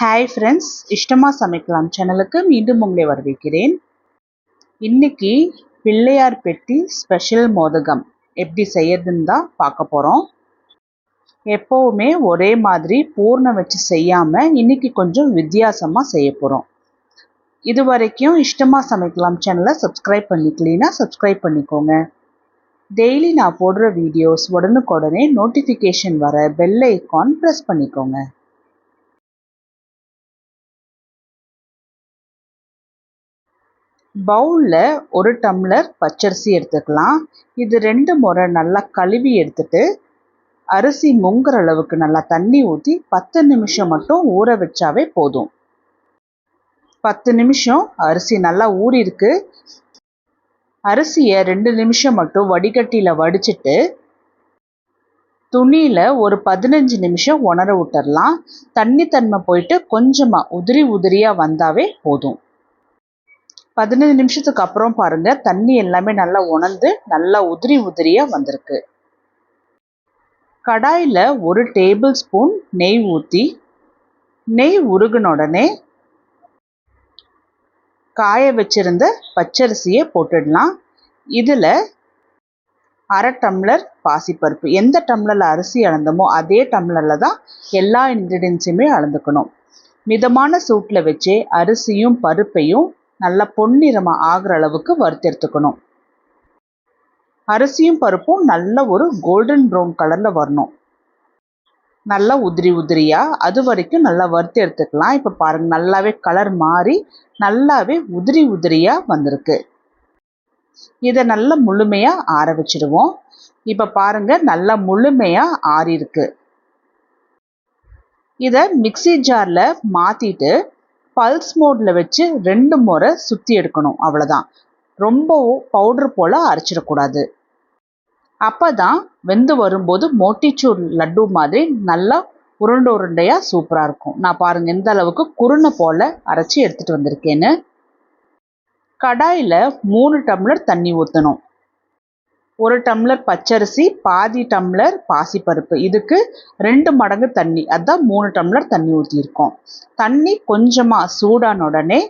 Hi friends இஷ்டமாக சமைக்கலாம் சேனலுக்கு மீண்டும் உங்களை வரவேற்கிறேன். இன்றைக்கி பிள்ளையார் பெட்டி ஸ்பெஷல் மோதகம். எப்படி செய்யறதுன்னு தான் பார்க்க போகிறோம் எப்போவுமே ஒரே மாதிரி பூர்ணம் வச்சு செய்யாமல் இன்றைக்கி கொஞ்சம் வித்தியாசமாக செய்ய போகிறோம் இது வரைக்கும் இஷ்டமாக சமைக்கலாம் சேனலை சப்ஸ்கிரைப் பண்ணிக்கலீன்னா சப்ஸ்கிரைப் பண்ணிக்கோங்க. டெய்லி நான் போடுற வீடியோஸ் உடனுக்குடனே நோட்டிஃபிகேஷன் வர பெல் ஐக்கான் ப்ரெஸ் பண்ணிக்கோங்க. பவுலில் ஒரு டம்ளர் பச்சரிசி எடுத்துக்கலாம். இது ரெண்டு முறை நல்லா கழுவி எடுத்துட்டு அரிசி முங்குற அளவுக்கு நல்லா தண்ணி ஊற்றி பத்து நிமிஷம் மட்டும் ஊற வச்சாவே போதும். பத்து நிமிஷம் அரிசி நல்லா ஊறிருக்கு அரிசியை ரெண்டு நிமிஷம் மட்டும் வடிகட்டியில் வடிச்சிட்டு துணியில் ஒரு பதினஞ்சு நிமிஷம் உணர விட்டுறலாம். தண்ணி தன்மை போயிட்டு கொஞ்சமாக உதிரி உதிரியாக வந்தாவே போதும். பதினஞ்சு நிமிஷத்துக்கு அப்புறம் பாருங்க தண்ணி எல்லாமே நல்லா உணர்ந்து நல்லா உதிரி உதிரியாக வந்திருக்கு. கடாயில் ஒரு டேபிள் ஸ்பூன் நெய் ஊற்றி நெய் உருகின உடனே காய வச்சிருந்த பச்சரிசியை போட்டுடலாம். இதில் அரை டம்ளர் பாசிப்பருப்பு. எந்த டம்ளரில் அரிசி அளந்தமோ அதே டம்ளரில் தான் எல்லா இன்க்ரீடியன்ஸுமே அளந்துக்கணும். மிதமான சூட்டில் வச்சே அரிசியும் பருப்பையும் நல்லா பொன்னிறமாக ஆகிற அளவுக்கு வறுத்தெடுத்துக்கணும். அரிசியும் பருப்பும் நல்ல ஒரு கோல்டன் ப்ரௌன் கலரில் வரணும். நல்லா உதிரி உதிரியாக அது வரைக்கும் நல்லா வறுத்து எடுத்துக்கலாம் இப்போ பாருங்கள் நல்லாவே கலர் மாறி நல்லாவே உதிரி உதிரியாக வந்திருக்கு. இதை நல்லா முழுமையாக ஆற வச்சிடுவோம். இப்போ பாருங்கள் நல்லா முழுமையாக ஆறியிருக்கு. இதை மிக்சி ஜாரில் மாற்றிட்டு பல்ஸ் மோடில் வச்சு ரெண்டு முறை சுற்றி எடுக்கணும் அவ்வளோதான் ரொம்பவும் பவுடர் போல் அரைச்சிடக்கூடாது அப்போ தான் வெந்து வரும்போது மோட்டிச்சூர் லட்டு மாதிரி நல்லா உருண்டை உருண்டையாக சூப்பராக இருக்கும். நான் பாருங்கள் எந்த அளவுக்கு குருணை போல் அரைச்சி எடுத்துகிட்டு வந்திருக்கேன்னு. கடாயில் மூணு டம்ளர் தண்ணி ஊற்றணும் ஒரு டம்ளர் பச்சரிசி பாதி டம்ளர் பாசிப்பருப்பு. இதுக்கு ரெண்டு மடங்கு தண்ணி. அதுதான் மூணு டம்ளர் தண்ணி ஊற்றியிருக்கோம் தண்ணி கொஞ்சமாக சூடான உடனே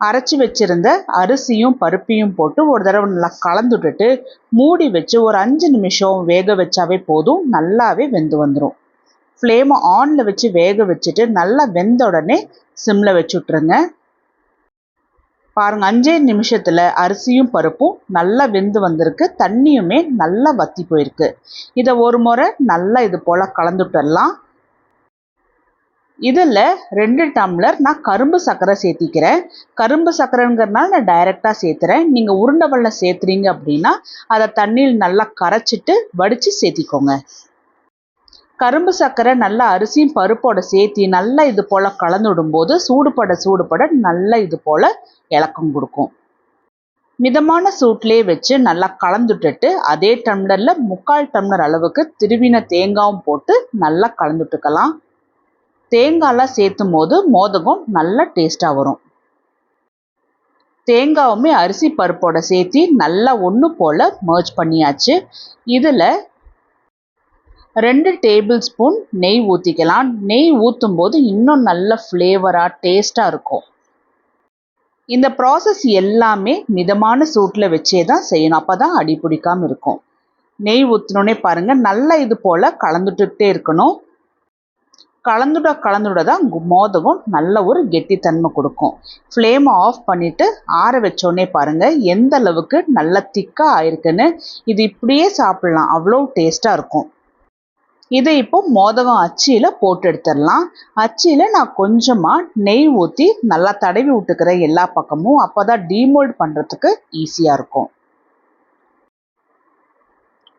அரைச்சி வச்சிருந்த அரிசியும் பருப்பையும் போட்டு ஒரு தடவை நல்லா கலந்துட்டுட்டு மூடி வச்சு ஒரு அஞ்சு நிமிஷம் வேக வச்சாவே போதும். நல்லாவே வெந்து வந்துடும் ஃப்ளேமை ஆனில் வச்சு வேக வச்சுட்டு நல்லா வெந்த உடனே சிம்மில் வச்சு பாருங்கள் பாருங்க அஞ்சே நிமிஷத்தில் அரிசியும் பருப்பும் நல்லா வெந்து வந்திருக்கு. தண்ணியுமே நல்லா வத்தி போயிருக்கு. இதை ஒரு முறை நல்லா இது போல் கலந்துட்டலாம் இதில் ரெண்டு டம்ளர் நான் கரும்பு சர்க்கரை சேர்த்திக்கிறேன். கரும்பு சர்க்கரைங்கிறனால நான் டைரெக்டாக சேர்த்துறேன். நீங்கள் உருண்டை வெள்ளம் சேர்த்துறீங்க அப்படின்னா அதை தண்ணியில் நல்லா கரைச்சிட்டு வடித்து சேர்த்திக்கோங்க. கரும்பு சர்க்கரை நல்லா அரிசியும் பருப்போட சேர்த்தி நல்லா இது போல் கலந்து விடும்போது சூடுபட சூடுபட நல்லா இது போல் இலக்கம் கொடுக்கும். மிதமான சூட்லேயே வச்சு நல்லா கலந்துட்டுட்டு அதே டம்ளரில் முக்கால் டம்ளர் அளவுக்கு திருவின தேங்காயும் போட்டு நல்லா கலந்துட்டுக்கலாம். தேங்காயெலாம் சேர்த்தும் போது மோதகம் நல்லா டேஸ்ட்டாக வரும். தேங்காவுமே அரிசி பருப்போட சேர்த்து நல்லா ஒன்று போல் மர்ஜ் பண்ணியாச்சு. இதில் ரெண்டு டேபிள் ஸ்பூன் நெய் ஊற்றிக்கலாம் நெய் ஊற்றும் போது இன்னும் நல்ல ஃப்ளேவராக டேஸ்ட்டாக இருக்கும். இந்த ப்ராசஸ் எல்லாமே மிதமான சூட்டில் வச்சே தான் செய்யணும். அப்போ தான் அடி பிடிக்காமல் இருக்கும். நெய் ஊற்றினோடனே பாருங்கள் நல்லா இது போல் கலந்துட்டுக்கிட்டே இருக்கணும். கலந்துட கலந்துட தான் மோதகம் நல்ல ஒரு கெட்டித்தன்மை கொடுக்கும். ஃப்ளேமை ஆஃப் பண்ணிவிட்டு ஆற வச்சோடனே பாருங்கள் எந்த அளவுக்கு நல்ல திக்காக ஆயிருக்குன்னு. இது இப்படியே சாப்பிட்லாம். அவ்வளோ டேஸ்ட்டாக இருக்கும். இதை இப்போ மோதகம் அச்சியில் போட்டு எடுத்துடலாம் அச்சியில் நான் கொஞ்சமாக நெய் ஊற்றி நல்லா தடவி விட்டுக்கிறேன் எல்லா பக்கமும் அப்போ தான் டீமோல்ட் பண்ணுறதுக்கு ஈஸியாக இருக்கும்.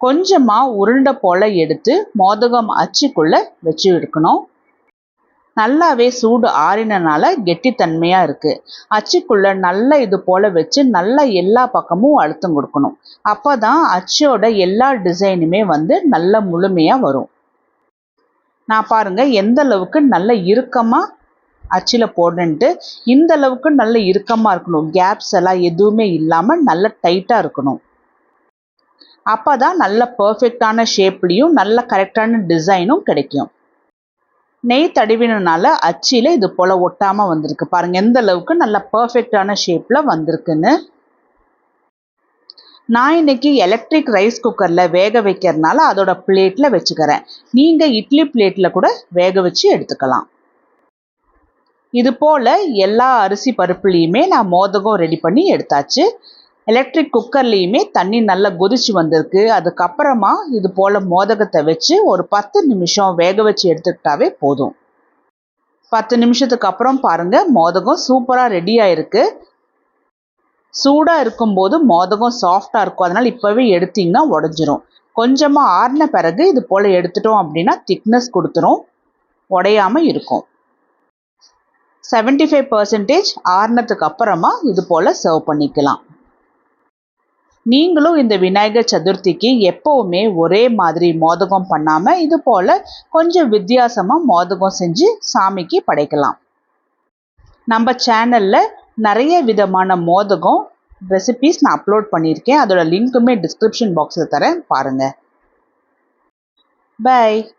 கொஞ்சமாக உருண்டை போல் எடுத்து மோதகம் அச்சுக்குள்ளே வச்சு எடுக்கணும். நல்லாவே சூடு ஆறினனால கெட்டித்தன்மையாக இருக்குது அச்சுக்குள்ளே நல்லா இது போல் வச்சு நல்லா எல்லா பக்கமும் அழுத்தம் கொடுக்கணும். அப்போ தான் அச்சோட எல்லா டிசைனுமே வந்து நல்ல முழுமையாக வரும். நான் பாருங்கள் எந்த அளவுக்கு நல்ல இறுக்கமாக அச்சில் போடணுன்ட்டு இந்த அளவுக்கு நல்ல இறுக்கமாக இருக்கணும். கேப்ஸ் எல்லாம் எதுவுமே இல்லாமல் நல்ல டைட்டாக இருக்கணும். அப்போ தான் நல்ல பர்ஃபெக்டான ஷேப்லேயும் நல்ல கரெக்டான டிசைனும் கிடைக்கும். நெய் தடவினனால அச்சியில் இது போல் ஒட்டாமல் வந்திருக்கு. பாருங்கள் எந்த அளவுக்கு நல்ல பர்ஃபெக்டான ஷேப்பில் வந்திருக்குன்னு. நான் இன்னைக்கு எலக்ட்ரிக் ரைஸ் குக்கரில் வேக வைக்கிறதுனால அதோட பிளேட்டில் வச்சுக்கிறேன். நீங்கள் இட்லி பிளேட்டில் கூட வேக வச்சு எடுத்துக்கலாம். இது போல் எல்லா அரிசி பருப்புலேயுமே நான் மோதகம் ரெடி பண்ணி எடுத்தாச்சு. எலக்ட்ரிக் குக்கர்லேயுமே தண்ணி நல்லா கொதிச்சு வந்திருக்கு. அதுக்கப்புறமா இது போல் மோதகத்தை வச்சு ஒரு பத்து நிமிஷம் வேக வச்சு எடுத்துக்கிட்டாவே போதும். பத்து நிமிஷத்துக்கு அப்புறம் பாருங்கள் மோதகம் சூப்பராக ரெடி ஆயிருக்கு. சூடாக இருக்கும்போது மோதகம் சாஃப்டாக இருக்கும். அதனால் இப்போவே எடுத்திங்கன்னா உடஞ்சிரும். கொஞ்சமாக ஆறின பிறகு இது போல் எடுத்துட்டோம் அப்படின்னா திக்னஸ் கொடுத்துரும். உடையாமல் இருக்கும். செவன்டி ஃபைவ் பர்சன்டேஜ் ஆறுனதுக்கு அப்புறமா இது போல் சர்வ் பண்ணிக்கலாம். நீங்களும் இந்த விநாயகர் சதுர்த்திக்கு எப்போவுமே ஒரே மாதிரி மோதகம் பண்ணாமல் இது போல் கொஞ்சம் வித்தியாசமாக மோதகம் செஞ்சு சாமிக்கு படைக்கலாம். நம்ம சேனலில் நிறைய விதமான மோதகம் ரெசிபீஸ் நான் அப்லோட் பண்ணியிருக்கேன். அதோட லிங்க்குமே டிஸ்கிரிப்ஷன் பாக்ஸில் தரேன். பாருங்கள் பை